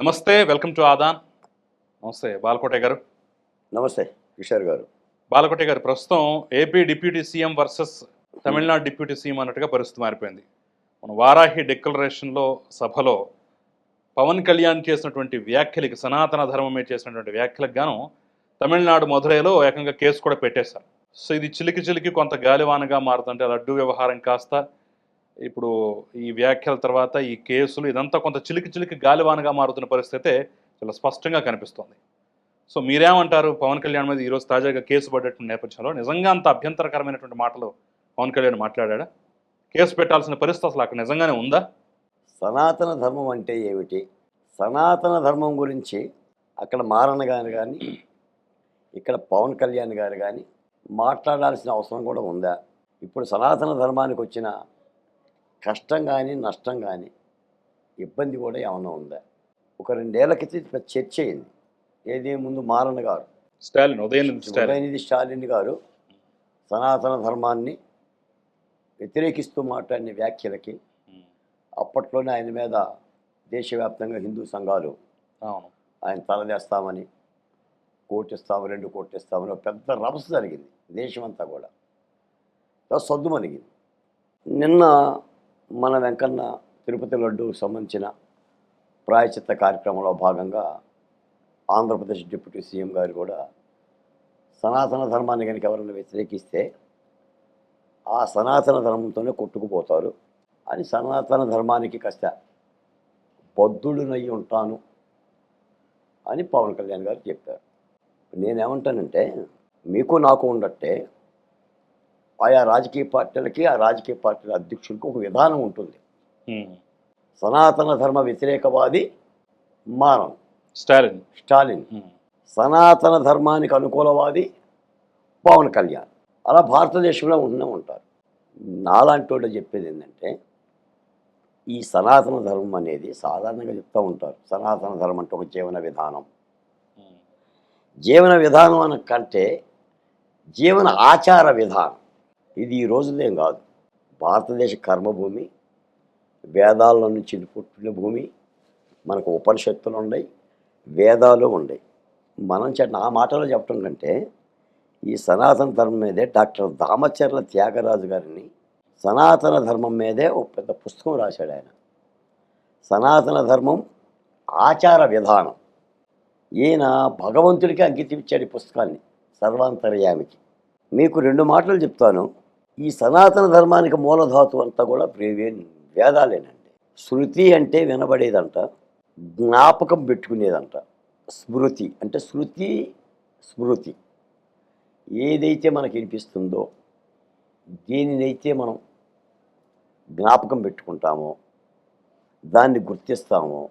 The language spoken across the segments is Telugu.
నమస్తే వెల్కమ్ టు ఆదాన్. నమస్తే బాలకోటే గారు. నమస్తే కిషోర్ గారు. బాలకోటే గారు ప్రస్తుతం AP deputy CM versus Tamil Nadu deputy CM అన్నట్టుగా పరిస్థితి మారిపోయింది. మన వారాహి డిక్లరేషన్లో సభలో పవన్ కళ్యాణ్ చేసినటువంటి వ్యాఖ్యలకి సనాతన ధర్మమే చేసినటువంటి వ్యాఖ్యలకు గాను తమిళనాడు మధురైలో ఏకంగా కేసు కూడా పెట్టేశారు. సో ఇది చిలికి చిలికి కొంత గాలివానగా మారుతుంటే లడ్డు వ్యవహారం కాస్త ఇప్పుడు ఈ వ్యాఖ్యల తర్వాత ఈ కేసులు ఇదంతా కొంత చిలికి చిలికి గాలివానగా మారుతున్న పరిస్థితి చాలా స్పష్టంగా కనిపిస్తోంది. సో మీరేమంటారు? పవన్ కళ్యాణ్ మీద ఈరోజు తాజాగా కేసు పడ్డటువంటి నేపథ్యంలో నిజంగా అంత అభ్యంతరకరమైనటువంటి మాటలు పవన్ కళ్యాణ్ మాట్లాడా కేసు పెట్టాల్సిన పరిస్థితి అసలు అక్కడ నిజంగానే ఉందా? సనాతన ధర్మం అంటే ఏమిటి? సనాతన ధర్మం గురించి అక్కడ మారణ గారు కానీ ఇక్కడ పవన్ కళ్యాణ్ గారు కానీ మాట్లాడాల్సిన అవసరం కూడా ఉందా? ఇప్పుడు సనాతన ధర్మానికి వచ్చిన కష్టం కానీ నష్టం కానీ ఇబ్బంది కూడా ఏమన్నా ఉందా? ఒక రెండేళ్ళ క్రితం చర్చ అయింది. ఏది ముందు మారణ గారు. స్టాలిన్ ఉదయనిధి స్టాలిన్. గారు సనాతన ధర్మాన్ని వ్యతిరేకిస్తూ మాట్లాడిన వ్యాఖ్యలకి అప్పట్లోనే ఆయన మీద దేశవ్యాప్తంగా హిందూ సంఘాలు ఆయన తలదేస్తామని కోటిస్తాము రెండు కోటిస్తామని పెద్ద రభస జరిగింది. దేశమంతా కూడా. తర్వాత సద్దు మనిగింది నిన్న మన వెంకన్న తిరుపతి లడ్డూకు సంబంధించిన ప్రాయచిత్త కార్యక్రమంలో భాగంగా ఆంధ్రప్రదేశ్ డిప్యూటీ సీఎం గారు కూడా సనాతన ధర్మాన్ని కనుక ఎవరైనా వ్యతిరేకిస్తే ఆ సనాతన ధర్మంతోనే కొట్టుకుపోతారు. అని సనాతన ధర్మానికి కాస్త బద్ధుడునై ఉంటాను అని పవన్ కళ్యాణ్ గారు చెప్పారు. నేనేమంటానంటే మీకు నాకు ఉండట్టే ఆయా రాజకీయ పార్టీలకి ఆ రాజకీయ పార్టీల అధ్యక్షులకు ఒక విధానం ఉంటుంది. సనాతన ధర్మ వ్యతిరేకవాది మారన్. స్టాలిన్. స్టాలిన్. సనాతన ధర్మానికి అనుకూలవాది పవన్ కళ్యాణ్. అలా భారతదేశంలో ఉంటూనే ఉంటారు. నాలాంటి వాళ్ళు చెప్పేది ఏంటంటే ఈ సనాతన ధర్మం అనేది సాధారణంగా చెప్తూ ఉంటారు. సనాతన ధర్మం అంటే ఒక జీవన విధానం. జీవన విధానం అన కంటే జీవన ఆచార విధానం. ఇది ఈ రోజులేం కాదు. భారతదేశ కర్మభూమి వేదాల నుంచి పుట్టిన భూమి మనకు ఉపనిషత్తులు ఉన్నాయి వేదాలు ఉన్నాయి. మనం చె- నా మాటలో చెప్పడం కంటే ఈ సనాతన ధర్మం మీదే డాక్టర్ దామచర్ల త్యాగరాజు గారిని సనాతన ధర్మం మీదే ఒక పెద్ద పుస్తకం రాశాడు ఆయన. సనాతన ధర్మం ఆచార విధానం. ఈయన భగవంతుడికి అంకితం ఇచ్చాడు ఈ పుస్తకాన్ని సర్వాంతర్యామికి. మీకు రెండు మాటలు చెప్తాను. ఈ సనాతన ధర్మానికి మూలధాతు అంతా కూడా వే- వేదాలేనండి. శృతి అంటే వినబడేదంట జ్ఞాపకం పెట్టుకునేదంట. స్మృతి అంటే శృతి స్మృతి. ఏదైతే మనకి వినిపిస్తుందో దేనినైతే మనం జ్ఞాపకం పెట్టుకుంటామో దాన్ని గుర్తిస్తామో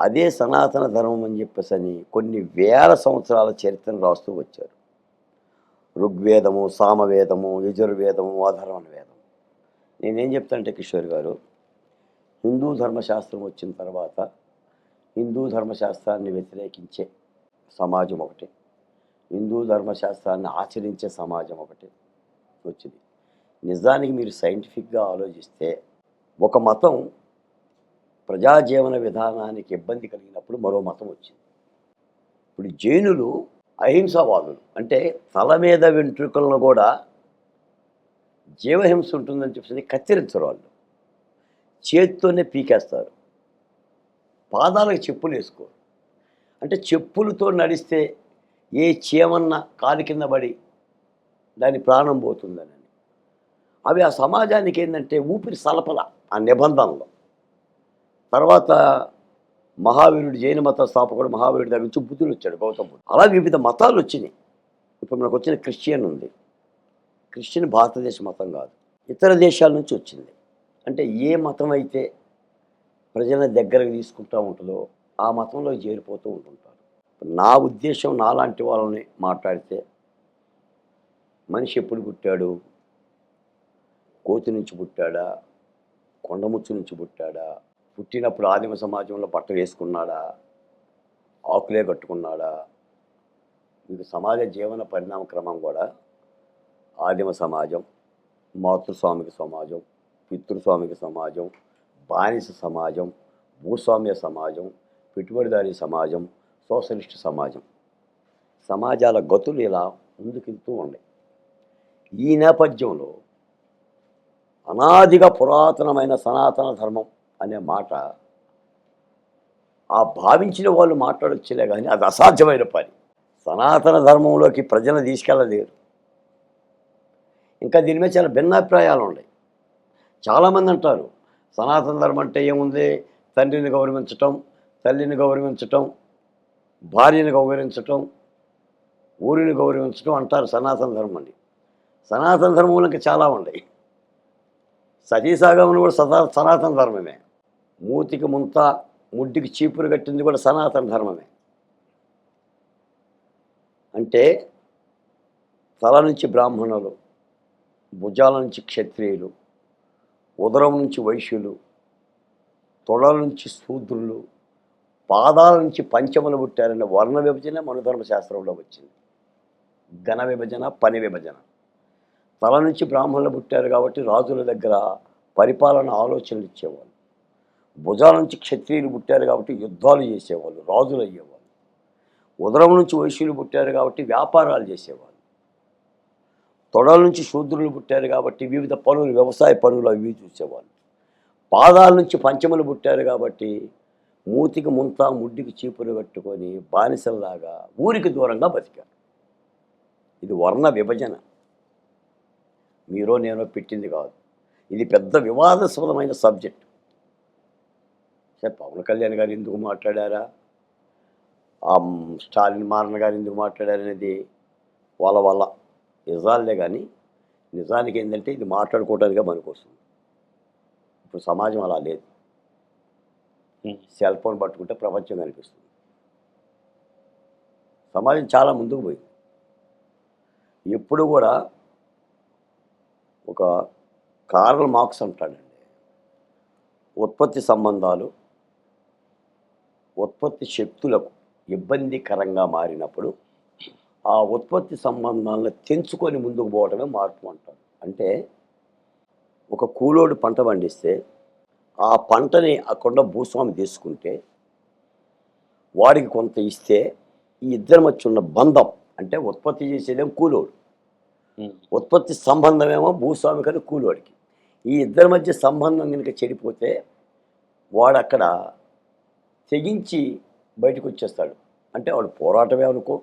అదే సనాతన ధర్మం అని చెప్పేసి అని కొన్ని వేల సంవత్సరాల చరిత్రను రాస్తూ వచ్చారు. ఋగ్వేదము సామవేదము యజుర్వేదము అధర్వణ వేదం నేనేం చెప్తానంటే కిషోర్ గారు హిందూ ధర్మశాస్త్రం వచ్చిన తర్వాత హిందూ ధర్మశాస్త్రాన్ని వ్యతిరేకించే సమాజం ఒకటి. హిందూ ధర్మశాస్త్రాన్ని ఆచరించే సమాజం ఒకటి వచ్చింది. నిజానికి మీరు సైంటిఫిక్గా ఆలోచిస్తే ఒక మతం ప్రజాజీవన విధానానికి ఇబ్బంది కలిగినప్పుడు మరో మతం వచ్చింది. ఇప్పుడు జైనులు అహింసావాదులు. అంటే తల మీద వెంట్రుకలను కూడా జీవహింస ఉంటుందని చెప్పేసి కత్తిరించరు వాళ్ళు. చేత్తోనే పీకేస్తారు. పాదాలకు చెప్పులు వేసుకోరు. అంటే చెప్పులతో నడిస్తే ఏ చీమన్న కాలు కింద పడి దాని ప్రాణం పోతుందని. అవి ఆ సమాజానికి ఏంటంటే ఊపిరి సలపల ఆ నిబంధనలో. తర్వాత మహావీరుడు జైన మత స్థాపకుడు మహావీరుడి దగ్గర నుంచి బుద్ధుడు వచ్చాడు గౌతమ బుద్ధుడు. అలా వివిధ మతాలు వచ్చినాయి. ఇప్పుడు మనకు వచ్చిన క్రిస్టియన్ ఉంది. క్రిస్టియన్ భారతదేశ మతం కాదు. ఇతర దేశాల నుంచి వచ్చింది. అంటే ఏ మతం అయితే ప్రజల దగ్గరకు తీసుకుంటూ ఉంటుందో ఆ మతంలో చేరిపోతూ ఉంటుంటారు. నా ఉద్దేశం నాలాంటి వాళ్ళని మాట్లాడితే మనిషి ఎప్పుడు పుట్టాడు? కోతి నుంచి పుట్టాడా? కొండముచ్చు నుంచి పుట్టాడా? పుట్టినప్పుడు ఆదిమ సమాజంలో బట్ట వేసుకున్నాడా? ఆకులే కట్టుకున్నాడా? మీకు సమాజ జీవన పరిణామ క్రమం కూడా. ఆదిమ సమాజం మాతృస్వామిక సమాజం పితృస్వామిక సమాజం బానిస సమాజం భూస్వామ్య సమాజం పెట్టుబడిదారీ సమాజం సోషలిస్ట్ సమాజం. సమాజాల గతులు ఇలా ముందుకెళ్తూ ఉన్నాయి. ఈ నేపథ్యంలో అనాదిగా పురాతనమైన సనాతన ధర్మం అనే మాట ఆ భావించిన వాళ్ళు మాట్లాడొచ్చులే కానీ అది అసాధ్యమైన పని. సనాతన ధర్మంలోకి ప్రజలను తీసుకెళ్ళలేరు. ఇంకా దీని మీద చాలా భిన్నాభిప్రాయాలు ఉన్నాయి చాలామంది అంటారు సనాతన ధర్మం అంటే ఏముంది? తండ్రిని గౌరవించటం తల్లిని గౌరవించటం భార్యని గౌరవించటం ఊరిని గౌరవించటం అంటారు సనాతన ధర్మం అని. సనాతన ధర్మంలో ఇంకా చాలా ఉన్నాయి. సతీసాగమని కూడా సదా సనాతన ధర్మమే. మూతికి ముంత ముడ్డికి చీపురు కట్టింది కూడా సనాతన ధర్మమే. అంటే తల నుంచి బ్రాహ్మణులు భుజాల నుంచి క్షత్రియులు ఉదరం నుంచి వైశ్యులు తొడల నుంచి శూద్రులు పాదాల నుంచి పంచములు పుట్టారనే వర్ణ విభజన మనుధర్మ శాస్త్రంలో వచ్చింది. ఘన విభజన పని విభజన. తల నుంచి బ్రాహ్మణులు పుట్టారు కాబట్టి రాజుల దగ్గర పరిపాలన ఆలోచనలు ఇచ్చేవాళ్ళు. భుజాల నుంచి క్షత్రియులు పుట్టారు కాబట్టి యుద్ధాలు చేసేవాళ్ళు రాజులు అయ్యేవాళ్ళు. ఉదరం నుంచి వైశ్యులు పుట్టారు కాబట్టి వ్యాపారాలు చేసేవాళ్ళు. తొడల నుంచి శూద్రులు పుట్టారు కాబట్టి వివిధ పనులు వ్యవసాయ పనులు అవి చూసేవాళ్ళు. పాదాల నుంచి పంచములు పుట్టారు కాబట్టి మూతికి ముంత ముడ్డికి చీపులు కట్టుకొని బానిసల్లాగా ఊరికి దూరంగా బతికారు. ఇది వర్ణ విభజన. మీరో నేనో పెట్టింది కాదు. ఇది పెద్ద వివాదాస్పదమైన సబ్జెక్ట్. సరే పవన్ కళ్యాణ్ గారు ఎందుకు మాట్లాడారా? ఆ స్టాలిన్ మారన్ గారు ఎందుకు మాట్లాడారు అనేది వాళ్ళ వల్ల నిజాలే కానీ నిజానికి ఏంటంటే ఇది మాట్లాడుకోవడానికే మనకొస్తుంది ఇప్పుడు సమాజం అలా లేదు. సెల్ ఫోన్ పట్టుకుంటే ప్రపంచం కనిపిస్తుంది. సమాజం చాలా ముందుకు పోయింది. ఎప్పుడు కూడా ఒక కార్ల్ మార్క్స్ అంటాడండి. ఉత్పత్తి సంబంధాలు ఉత్పత్తి శక్తులకు ఇబ్బందికరంగా మారినప్పుడు ఆ ఉత్పత్తి సంబంధాలను తెంచుకొని ముందుకు పోవడమే మార్పు అంటారు. అంటే ఒక కూలోడు పంట పండిస్తే ఆ పంటని అక్కడ భూస్వామి తీసుకుంటే వాడికి కొంత ఇస్తే ఈ ఇద్దరి మధ్య ఉన్న బంధం అంటే ఉత్పత్తి చేసేదేమో కూలోడు. ఉత్పత్తి సంబంధమేమో భూస్వామి కదా కూలోడికి. ఈ ఇద్దరి మధ్య సంబంధం కనుక చెడిపోతే వాడు అక్కడ తెగించి బయటకు వచ్చేస్తాడు. అంటే వాడు పోరాటమే అనుకో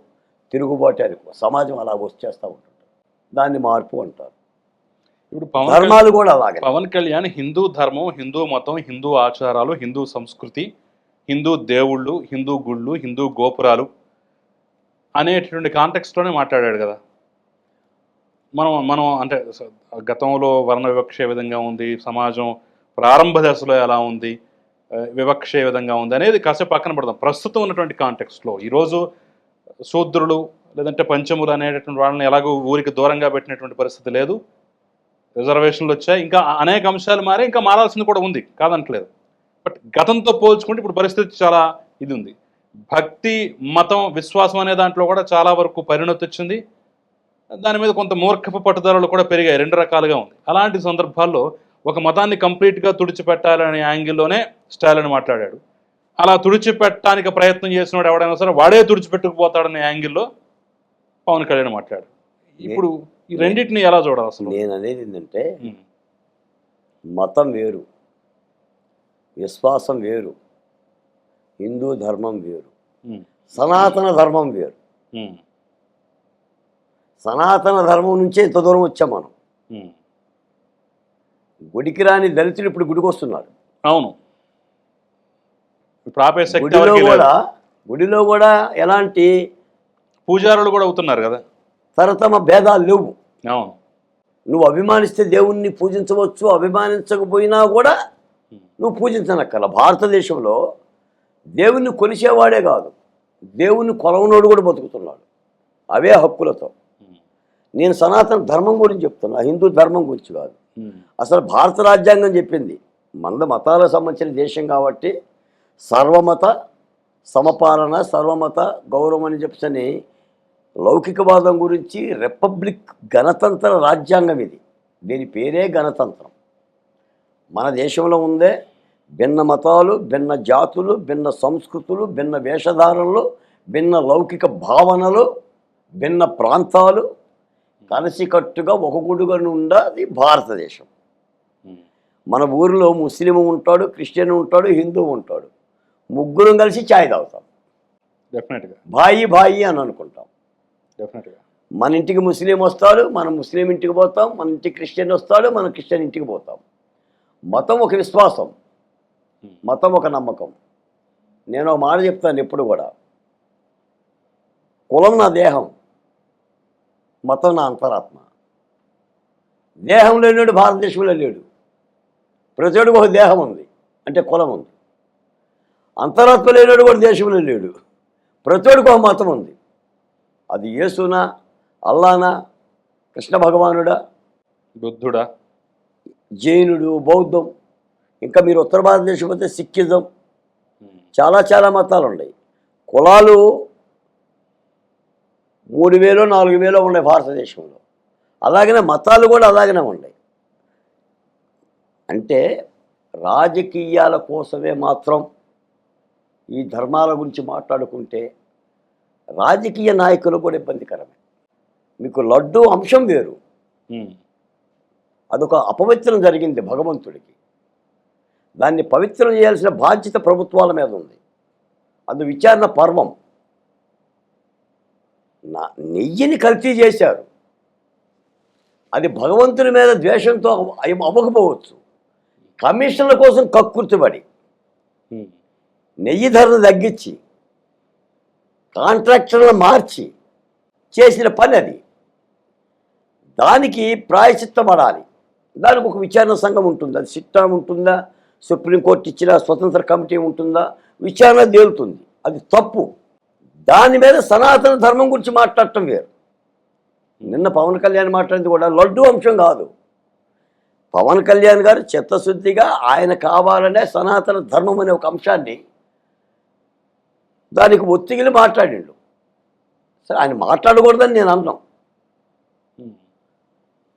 తిరుగుబాటు అనుకో సమాజం అలా వచ్చేస్తూ ఉంటుంది. దాన్ని మార్పు అంటారు. ఇప్పుడు ధర్మాలు కూడా అలాగే. పవన్ కళ్యాణ్ హిందూ ధర్మం హిందూ మతం హిందూ ఆచారాలు హిందూ సంస్కృతి హిందూ దేవుళ్ళు హిందూ గుళ్ళు హిందూ గోపురాలు అనేటటువంటి కాంటెక్స్ట్లోనే మాట్లాడాడు కదా. మనం మనం అంటే గతంలో వర్ణ వివక్ష ఏ విధంగా ఉంది సమాజం ప్రారంభ దశలో ఎలా ఉంది వివక్ష ఏ విధంగా ఉంది అనేది కాసేపు పక్కన పడదాం. ప్రస్తుతం ఉన్నటువంటి కాంటెక్స్ట్లో ఈరోజు శూద్రులు లేదంటే పంచములు అనేటటువంటి వాళ్ళని ఎలాగో ఊరికి దూరంగా పెట్టినటువంటి పరిస్థితి లేదు. రిజర్వేషన్లు వచ్చాయి. ఇంకా అనేక అంశాలు మారే ఇంకా మారాల్సింది కూడా ఉంది. కాదంటలేదు. బట్ గతంతో పోల్చుకుంటే ఇప్పుడు పరిస్థితి చాలా ఇది ఉంది. భక్తి మతం విశ్వాసం అనే దాంట్లో కూడా చాలా వరకు పరిణతి వచ్చింది. దాని మీద కొంత మూర్ఖపు పట్టుదలలు కూడా పెరిగాయి. రెండు రకాలుగా ఉంది. అలాంటి సందర్భాల్లో ఒక మతాన్ని కంప్లీట్గా తుడిచిపెట్టాలనే యాంగిల్లోనే స్టాలిన్ మాట్లాడాడు. అలా తుడిచిపెట్టడానికి ప్రయత్నం చేసినవాడు ఎవడైనా సరే వాడే తుడిచిపెట్టుకుపోతాడనే యాంగిల్లో పవన్ కళ్యాణ్ మాట్లాడు ఇప్పుడు ఈ రెండింటిని ఎలా చూడాలి అసలు? నేను అనేది ఏంటంటే మతం వేరు విశ్వాసం వేరు హిందూ ధర్మం వేరు సనాతన ధర్మం వేరు. సనాతన ధర్మం నుంచే ఇంత దూరం వచ్చాం మనం. గుడికి రాని దళితులు ఇప్పుడు గుడికి వస్తున్నారు అవును గుడిలో. కూడా గుడిలో కూడా ఎలాంటి పూజారులు కూడా అవుతున్నారు కదా? తరతమ భేదాలు లేవు. అవును. నువ్వు అభిమానిస్తే దేవుణ్ణి పూజించవచ్చు అభిమానించకపోయినా కూడా నువ్వు పూజించనక్కల భారతదేశంలో దేవుణ్ణి కొలిసేవాడే కాదు దేవుణ్ణి కొలవనోడు కూడా బతుకుతున్నాడు. అవే హక్కులతో. నేను సనాతన ధర్మం గురించి చెప్తున్నా హిందూ ధర్మం గురించి కాదు. అసలు భారత రాజ్యాంగం చెప్పింది మనది మతాలకు సంబంధించిన దేశం కాబట్టి సర్వమత సమపాలన సర్వమత గౌరవం అని చెప్పని లౌకికవాదం గురించి రిపబ్లిక్ గణతంత్ర రాజ్యాంగం ఇది. దీని పేరే గణతంత్రం. మన దేశంలో ఉందే భిన్న మతాలు భిన్న జాతులు భిన్న సంస్కృతులు భిన్న వేషధారణలు భిన్న లౌకిక భావనలు భిన్న ప్రాంతాలు కలిసికట్టుగా ఒక గుడుగా ఉండది భారతదేశం. మన ఊరిలో ముస్లిం ఉంటాడు క్రిస్టియన్ ఉంటాడు హిందూ ఉంటాడు. ముగ్గురం కలిసి ఛాయ్ తాగుతాం. డెఫినెట్గా. బాయి బాయి అని అనుకుంటాం. డెఫినెట్గా. మన ఇంటికి ముస్లిం వస్తాడు మనం ముస్లిం ఇంటికి పోతాం మన ఇంటికి క్రిస్టియన్ వస్తాడు మనం క్రిస్టియన్ ఇంటికి పోతాం. మతం ఒక విశ్వాసం మతం ఒక నమ్మకం. నేను ఒక మాట చెప్తాను ఎప్పుడు కూడా. కులం నా దేహం. మతం నా అంతరాత్మ. దేహం లేనివాడు భారతదేశంలో లేడు. ప్రతివాడికి ఒక దేహం ఉంది అంటే కులం ఉంది. అంతరాత్మ లేనివాడు కూడా దేశంలో లేడు. ప్రతివాడికి ఒక మతం ఉంది. అది యేసునా అల్లానా కృష్ణ భగవానుడా? బుద్ధుడా? జైనుడు బౌద్ధం. ఇంకా మీరు ఉత్తర భారతదేశం పోతే సిక్కిజం. చాలా చాలా మతాలు ఉన్నాయి కులాలు మూడు వేలు నాలుగు వేలు ఉన్నాయి భారతదేశంలో. అలాగనే మతాలు కూడా అలాగనే ఉన్నాయి. అంటే రాజకీయాల కోసమే మాత్రం ఈ ధర్మాల గురించి మాట్లాడుకుంటే రాజకీయ నాయకులు కూడా ఇబ్బందికరమే. మీకు లడ్డు అంశం వేరు. అదొక అపవిత్రం జరిగింది భగవంతుడికి. దాన్ని పవిత్రం చేయాల్సిన బాధ్యత ప్రభుత్వాల మీద ఉంది. అది విచారణ పర్వం. నా నెయ్యిని కల్తీ చేశారు. అది భగవంతుని మీద ద్వేషంతో అవ- అవ్వకపోవచ్చు. కమిషన్ల కోసం కక్కుర్తిపడి. నెయ్యి ధరను తగ్గించి కాంట్రాక్టర్లను మార్చి చేసిన పని అది. దానికి ప్రాయచిత్తపడాలి దానికి ఒక విచారణ సంఘం ఉంటుంది? అది సిట్టా ఉంటుందా? సుప్రీంకోర్టు ఇచ్చిన స్వతంత్ర కమిటీ ఉంటుందా? విచారణ తేలుతుంది. అది తప్పు. దాని మీద సనాతన ధర్మం గురించి మాట్లాడటం వేరు. నిన్న పవన్ కళ్యాణ్ మాట్లాడింది కూడా లడ్డు అంశం కాదు. పవన్ కళ్యాణ్ గారు చిత్తశుద్ధిగా ఆయన కావాలనే సనాతన ధర్మం అనే ఒక అంశాన్ని దానికి ఒత్తిగిలి మాట్లాడిండు. సరే ఆయన మాట్లాడకూడదని నేను అన్నాం.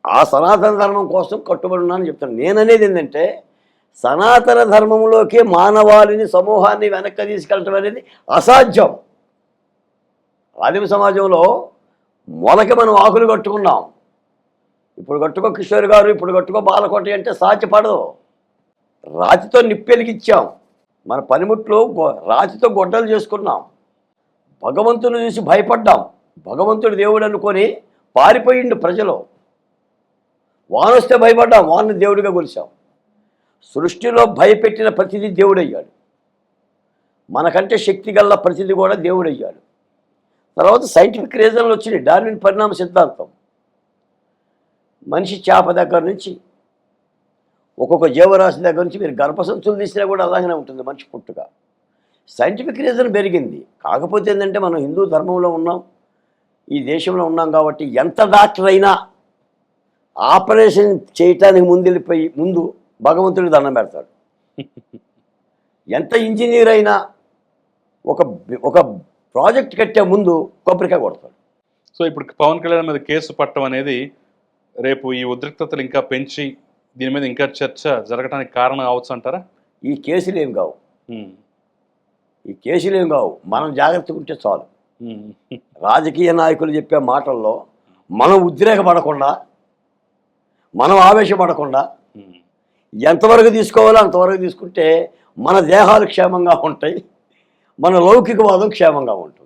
ఆ సనాతన ధర్మం కోసం కట్టుబడి ఉన్నానని చెప్తాను నేననేది ఏంటంటే సనాతన ధర్మంలోకి మానవాళిని సమూహాన్ని వెనక్కి తీసుకెళ్ళటం అనేది అసాధ్యం. ఆదిమ సమాజంలో మొలకి మనం ఆకులు కట్టుకున్నాం. ఇప్పుడు కట్టుకో కిషోర్ గారు ఇప్పుడు కట్టుకో బాలకోట అంటే సాధ్యపడదు రాతితో నిప్పెలిగిచ్చాం మన పనిముట్లు రాతితో గొడ్డలు చేసుకున్నాం. భగవంతుని చూసి భయపడ్డాం. భగవంతుడు దేవుడు అనుకొని పారిపోయిండు ప్రజలు. వానొస్తే భయపడ్డాం వాన్ని దేవుడిగా కొలిచాం. సృష్టిలో భయపెట్టిన ప్రతిదీ దేవుడయ్యాడు. మనకంటే శక్తి గల ప్రతిదీ కూడా దేవుడయ్యాడు. తర్వాత సైంటిఫిక్ రీజన్లు వచ్చినాయి. డార్విన్ పరిణామ సిద్ధాంతం. మనిషి చేప దగ్గర నుంచి ఒక్కొక్క జీవరాశి దగ్గర నుంచి మీరు గర్భసంచులు తీసినా కూడా అలాగనే ఉంటుంది మనిషి పుట్టుక. సైంటిఫిక్ రీజన్ పెరిగింది. కాకపోతే ఏంటంటే మనం హిందూ ధర్మంలో ఉన్నాం. ఈ దేశంలో ఉన్నాం కాబట్టి ఎంత డాక్టర్ అయినా ఆపరేషన్ చేయటానికి ముందు వెళ్ళిపోయి ముందు భగవంతుడికి దండం పెడతాడు. ఎంత ఇంజనీర్ అయినా ఒక ఒక ప్రాజెక్ట్ కట్టే ముందు కొబ్బరికాయ కొడతాడు సో ఇప్పుడు పవన్ కళ్యాణ్ మీద కేసు పట్టడం అనేది రేపు ఈ ఉద్రిక్తతలు ఇంకా పెంచి దీని మీద ఇంకా చర్చ జరగడానికి కారణం కావచ్చు అంటారా ఈ కేసులు ఏం కావు. ఈ కేసులు ఏం కావు మనం జాగ్రత్తగా ఉంటే చాలు. రాజకీయ నాయకులు చెప్పే మాటల్లో మనం ఉద్రేకపడకుండా మనం ఆవేశపడకుండా. ఎంతవరకు తీసుకోవాలో అంతవరకు తీసుకుంటే మన దేహాలు క్షేమంగా ఉంటాయి మన లౌకికవాదం క్షేమంగా ఉంటుంది.